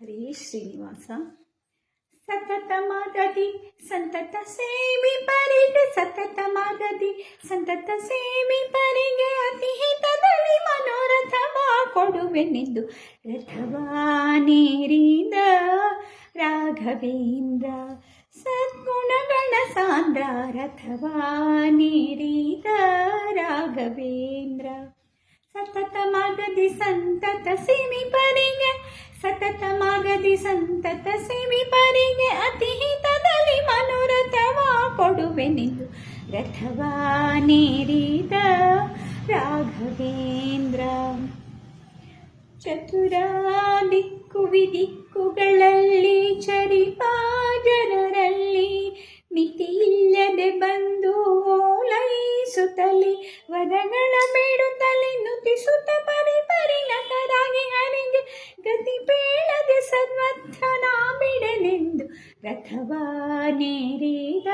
ಹರೇ ಶ್ರೀನಿವಾಸ. ಸತತ ಮಾದಿ ಸಂತತ ಸೇವಿ ಪರಿಗೆ ಸತತ ಮಾದಿ ಸಂತತ ಸೇವಿ ಪರಿಗೆ ಅತಿ ಹಿತದಲ್ಲಿ ಮನೋರಥವ ಕೊಡುವೆನೆಂದು ರಥವಾನೇರಿದ ರಾಘವೇಂದ್ರ, ಸದ್ಗುಣಗಣ ಸಾಂದ್ರ ರಥವಾನೇರಿದ ರಾಘವೇಂದ್ರ. ಸತತ ಮಾದಿ ಸಂತತ ಸೇವಿ ಪರಿಗೆ ಸತತ ಮಾಗದಿ ಸಂತತ ಸೇವಿ ಪರಿಗೆ ಅತಿ ಹಿತದಲ್ಲಿ ಮನೋರಥವ ಕೊಡುವೆನೆಂದು ರಥವಾನೇರಿದ ರಾಘವೇಂದ್ರ. ಚತುರ ದಿಕ್ಕು ವಿದಿಕ್ಕುಗಳಲ್ಲಿ ಚರಿಪಾಜರರಲ್ಲಿ ಬೇಳದೆ ಸರ್ವತ್ರನ ಬಿಡಲೆಂದು ರಥವಾನೇರಿದ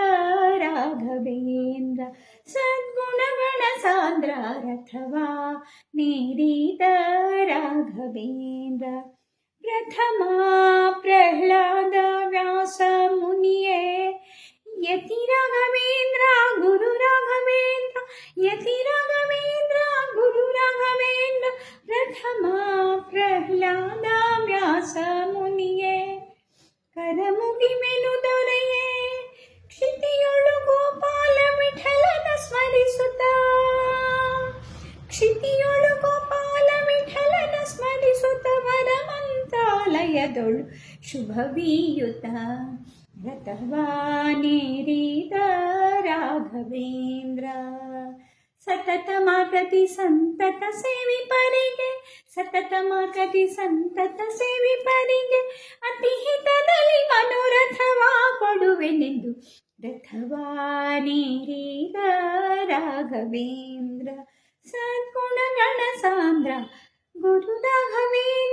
ರಾಘವೇಂದ್ರ ಸದ್ಗುಣಗಳ ಸಾಂದ್ರ ರಥವಾ ನೇರಿದ ರಾಘವೇಂದ್ರ ಪ್ರಥಮ ಪ್ರಹ್ಲಾದ ವ್ಯಾಸ ಮುನಿಯೇ ಯತಿ ರಾಘವೇಂದ್ರ ಗುರು ರಾಘವೇಂದ್ರ ಯತಿ ರಾಘವೇಂದ್ರ ಗುರು ರಾಘವೇಂದ್ರ ಪ್ರಥಮ ಪ್ರಹ್ಲಾದ ವ್ಯಾಸ ವರಮಂತಾಲಯದೊಳು ಶುಭವೀಯುತ. ವ್ರತವಾನೇರಿದ ರಾಘವೇಂದ್ರ. ಸತತ ಮಾಕತಿ ಸಂತತ ಸೇವಿ ಪರಿಗೆ, ಸತತ ಮಾಕತಿ ಸಂತತ ಸೇವಿ ಪರಿಗೆ, ಅತಿ ಹಿತದಲ್ಲಿ ಮನೋರಥವ ಕೊಡುವೆನೆಂದು ರಥವಾನೇರಿದ ರಾಘವೇಂದ್ರ. ಸದ್ಗುಣಗಳ ಸಾಂದ್ರ ಗುರು ರಾಘವೇಂದ್ರ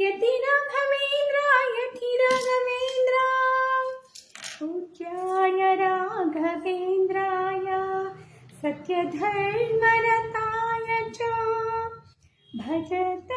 यति राघवेन्द्रायति राघवेन्द्रा पूज्याय राघवेन्द्राय सत्यधर्मरताय च भजत